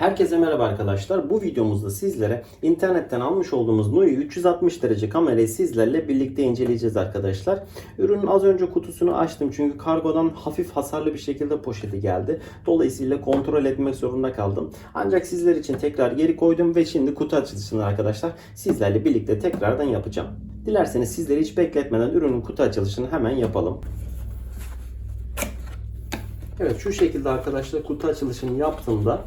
Herkese merhaba arkadaşlar. Bu videomuzda sizlere internetten almış olduğumuz Nui 360 derece kamerayı sizlerle birlikte inceleyeceğiz arkadaşlar. Ürünün az önce kutusunu açtım çünkü kargodan hafif hasarlı bir şekilde poşeti geldi. Dolayısıyla kontrol etmek zorunda kaldım. Ancak sizler için tekrar geri koydum ve şimdi kutu açılışını arkadaşlar sizlerle birlikte tekrardan yapacağım. Dilerseniz sizleri hiç bekletmeden ürünün kutu açılışını hemen yapalım. Evet şu şekilde arkadaşlar kutu açılışını yaptığımda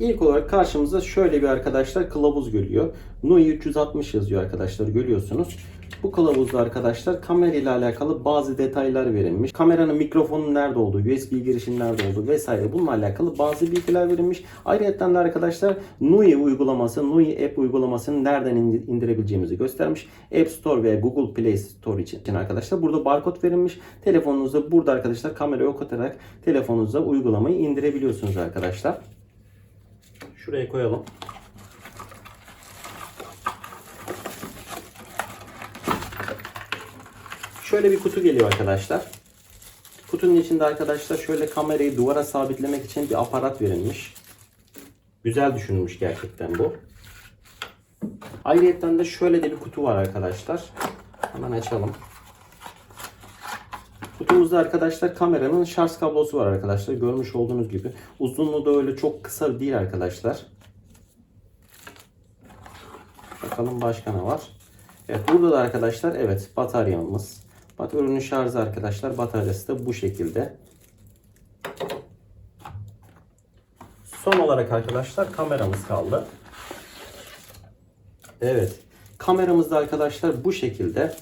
İlk olarak karşımıza şöyle bir arkadaşlar kılavuz geliyor. NUI 360 yazıyor arkadaşlar görüyorsunuz. Bu kılavuzda arkadaşlar kamera ile alakalı bazı detaylar verilmiş. Kameranın mikrofonun nerede olduğu, USB girişinin nerede olduğu vesaire bununla alakalı bazı bilgiler verilmiş. Ayrıca de arkadaşlar NUI uygulaması, NUI app uygulamasını nereden indirebileceğimizi göstermiş. App Store ve Google Play Store için arkadaşlar burada barkod verilmiş. Telefonunuzda burada arkadaşlar kamerayı okutarak telefonunuza uygulamayı indirebiliyorsunuz arkadaşlar. Şuraya koyalım. Şöyle bir kutu geliyor arkadaşlar. Kutunun içinde arkadaşlar şöyle kamerayı duvara sabitlemek için bir aparat verilmiş. Güzel düşünülmüş gerçekten bu. Ayrıca de şöyle de bir kutu var arkadaşlar. Hemen açalım. Kutumuzda arkadaşlar kameranın şarj kablosu var arkadaşlar. Görmüş olduğunuz gibi. Uzunluğu da öyle çok kısa değil arkadaşlar. Bakalım başka ne var. Evet burada da arkadaşlar evet bataryamız. Bak ürünün şarjı arkadaşlar bataryası da bu şekilde. Son olarak arkadaşlar kameramız kaldı. Evet. Kameramız da arkadaşlar bu şekilde.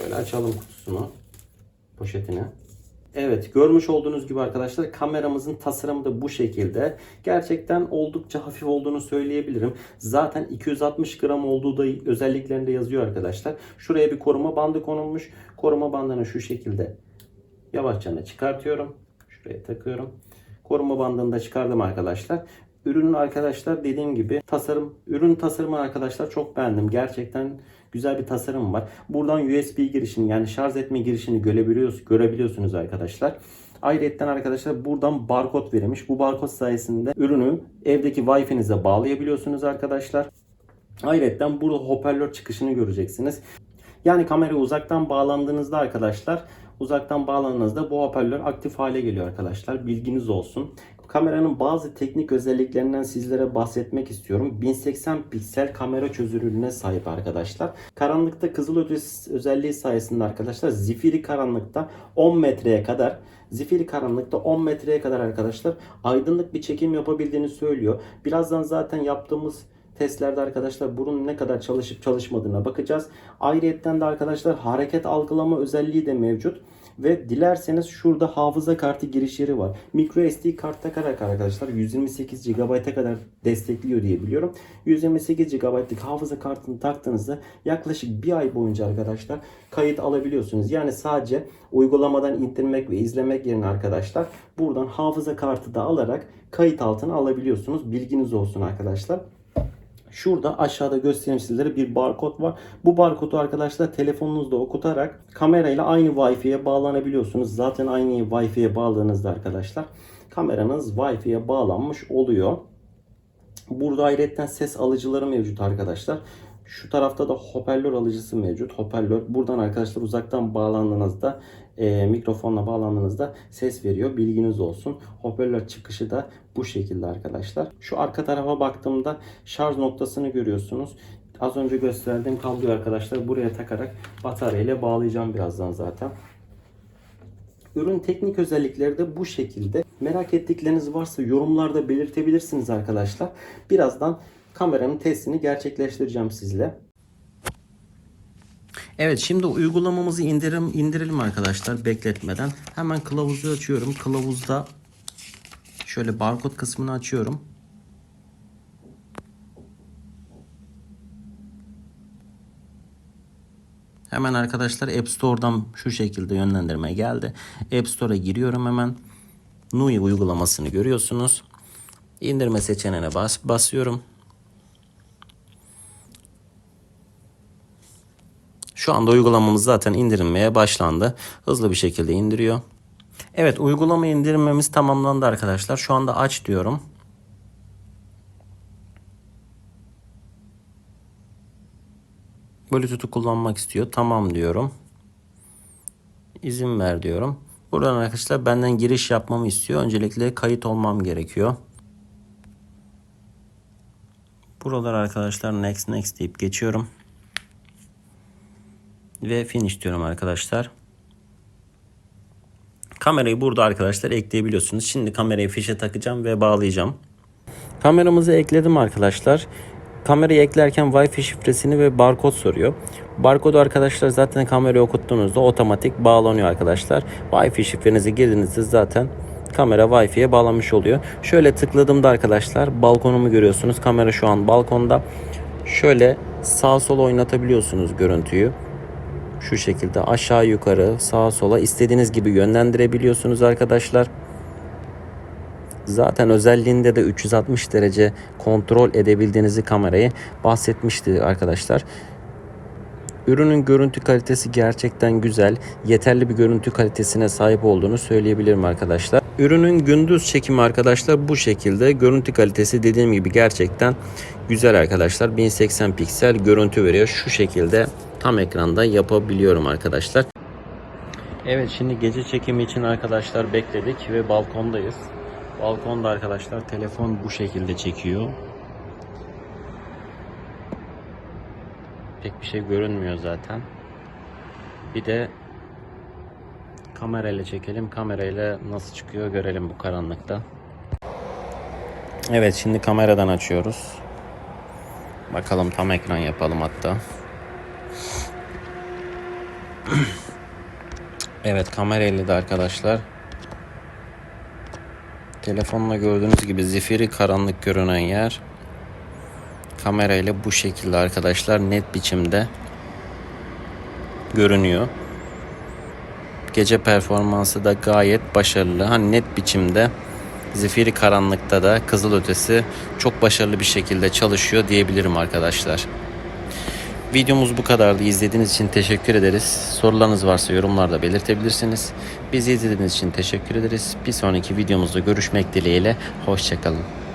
Şöyle açalım kutusunu. Poşetini. Evet görmüş olduğunuz gibi arkadaşlar kameramızın tasarımı da bu şekilde. Gerçekten oldukça hafif olduğunu söyleyebilirim. Zaten 260 gram olduğu da özelliklerinde yazıyor arkadaşlar. Şuraya bir koruma bandı konulmuş. Koruma bandını şu şekilde yavaşça çıkartıyorum. Şuraya takıyorum. Koruma bandını da çıkardım arkadaşlar. Ürünün arkadaşlar dediğim gibi tasarım, ürün tasarımını arkadaşlar çok beğendim. Gerçekten güzel bir tasarım var. Buradan USB girişini yani şarj etme girişini görebiliyorsunuz, görebiliyorsunuz arkadaşlar. Ayrıca arkadaşlar buradan barkod verilmiş. Bu barkod sayesinde ürünü evdeki Wi-Fi'nize bağlayabiliyorsunuz arkadaşlar. Ayrıca burada hoparlör çıkışını göreceksiniz. Yani kamera uzaktan bağlandığınızda arkadaşlar uzaktan bağlandığınızda bu hoparlör aktif hale geliyor arkadaşlar. Bilginiz olsun. Kameranın bazı teknik özelliklerinden sizlere bahsetmek istiyorum. 1080 piksel kamera çözünürlüğüne sahip arkadaşlar. Karanlıkta kızılötesi özelliği sayesinde arkadaşlar zifiri karanlıkta 10 metreye kadar zifiri karanlıkta 10 metreye kadar arkadaşlar aydınlık bir çekim yapabildiğini söylüyor. Birazdan zaten yaptığımız testlerde arkadaşlar bunun ne kadar çalışıp çalışmadığına bakacağız. Ayrıyetten de arkadaşlar hareket algılama özelliği de mevcut. Ve dilerseniz şurada hafıza kartı giriş yeri var. Micro SD kart takarak arkadaşlar 128 GB'a kadar destekliyor diye biliyorum. 128 GB'lık hafıza kartını taktığınızda yaklaşık bir ay boyunca arkadaşlar kayıt alabiliyorsunuz. Yani sadece uygulamadan indirmek ve izlemek yerine arkadaşlar buradan hafıza kartı da alarak kayıt altına alabiliyorsunuz. Bilginiz olsun arkadaşlar. Şurada aşağıda göstereyim sizlere bir barkod var. Bu barkodu arkadaşlar telefonunuzda okutarak kamerayla aynı Wi-Fi'ye bağlanabiliyorsunuz. Zaten aynı Wi-Fi'ye bağladığınızda arkadaşlar kameranız Wi-Fi'ye bağlanmış oluyor. Burada ayrıca ses alıcıları mevcut arkadaşlar. Şu tarafta da hoparlör alıcısı mevcut. Hoparlör buradan arkadaşlar uzaktan bağlandığınızda e, mikrofonla bağlandığınızda ses veriyor. Bilginiz olsun. Hoparlör çıkışı da bu şekilde arkadaşlar. Şu arka tarafa baktığımda şarj noktasını görüyorsunuz. Az önce gösterdiğim kabloyu arkadaşlar buraya takarak batarya ile bağlayacağım birazdan zaten. Ürün teknik özellikleri de bu şekilde. Merak ettikleriniz varsa yorumlarda belirtebilirsiniz arkadaşlar. Birazdan kameranın testini gerçekleştireceğim sizle. Evet şimdi uygulamamızı indirim, indirelim arkadaşlar bekletmeden. Hemen kılavuzu açıyorum. Kılavuzda şöyle barkod kısmını açıyorum. Hemen arkadaşlar App Store'dan şu şekilde yönlendirme geldi. App Store'a giriyorum hemen. Nui uygulamasını görüyorsunuz. İndirme seçeneğine bas, basıyorum. Şu anda uygulamamız zaten indirilmeye başlandı. Hızlı bir şekilde indiriyor. Evet uygulama indirmemiz tamamlandı arkadaşlar. Şu anda aç diyorum. Bluetooth'u kullanmak istiyor. Tamam diyorum. İzin ver diyorum. Buradan arkadaşlar benden giriş yapmamı istiyor. Öncelikle kayıt olmam gerekiyor. Buralar arkadaşlar next next deyip geçiyorum. Ve finish diyorum arkadaşlar. Kamerayı burada arkadaşlar ekleyebiliyorsunuz. Şimdi kamerayı fişe takacağım ve bağlayacağım. Kameramızı ekledim arkadaşlar. Kamerayı eklerken Wi-Fi şifresini ve barkod soruyor. Barkodu arkadaşlar zaten kamerayı okuttuğunuzda otomatik bağlanıyor arkadaşlar. Wi-Fi şifrenizi girdiğinizde zaten kamera Wi-Fi'ye bağlanmış oluyor. Şöyle tıkladığımda arkadaşlar balkonumu görüyorsunuz. Kamera şu an balkonda. Şöyle sağ sola oynatabiliyorsunuz görüntüyü. Şu şekilde aşağı yukarı sağa sola istediğiniz gibi yönlendirebiliyorsunuz arkadaşlar. Zaten özelliğinde de 360 derece kontrol edebildiğinizi kamerayı bahsetmişti arkadaşlar. Ürünün görüntü kalitesi gerçekten güzel. Yeterli bir görüntü kalitesine sahip olduğunu söyleyebilirim arkadaşlar. Ürünün gündüz çekimi arkadaşlar bu şekilde. Görüntü kalitesi dediğim gibi gerçekten güzel arkadaşlar. 1080 piksel görüntü veriyor. Şu şekilde tam ekranda yapabiliyorum arkadaşlar. Evet şimdi gece çekimi için arkadaşlar bekledik ve balkondayız. Balkonda arkadaşlar telefon bu şekilde çekiyor. Pek bir şey görünmüyor zaten. Bir de kamerayla çekelim. Kamerayla nasıl çıkıyor görelim bu karanlıkta. Evet şimdi kameradan açıyoruz. Bakalım tam ekran yapalım hatta. Evet kamerayla da arkadaşlar Telefonla gördüğünüz gibi zifiri karanlık görünen yer kamerayla bu şekilde arkadaşlar net biçimde görünüyor. Gece performansı da gayet başarılı. Hani net biçimde zifiri karanlıkta da kızıl ötesi çok başarılı bir şekilde çalışıyor diyebilirim arkadaşlar. Videomuz bu kadardı. İzlediğiniz için teşekkür ederiz. Sorularınız varsa yorumlarda belirtebilirsiniz. Bizi izlediğiniz için teşekkür ederiz. Bir sonraki videomuzda görüşmek dileğiyle. Hoşçakalın.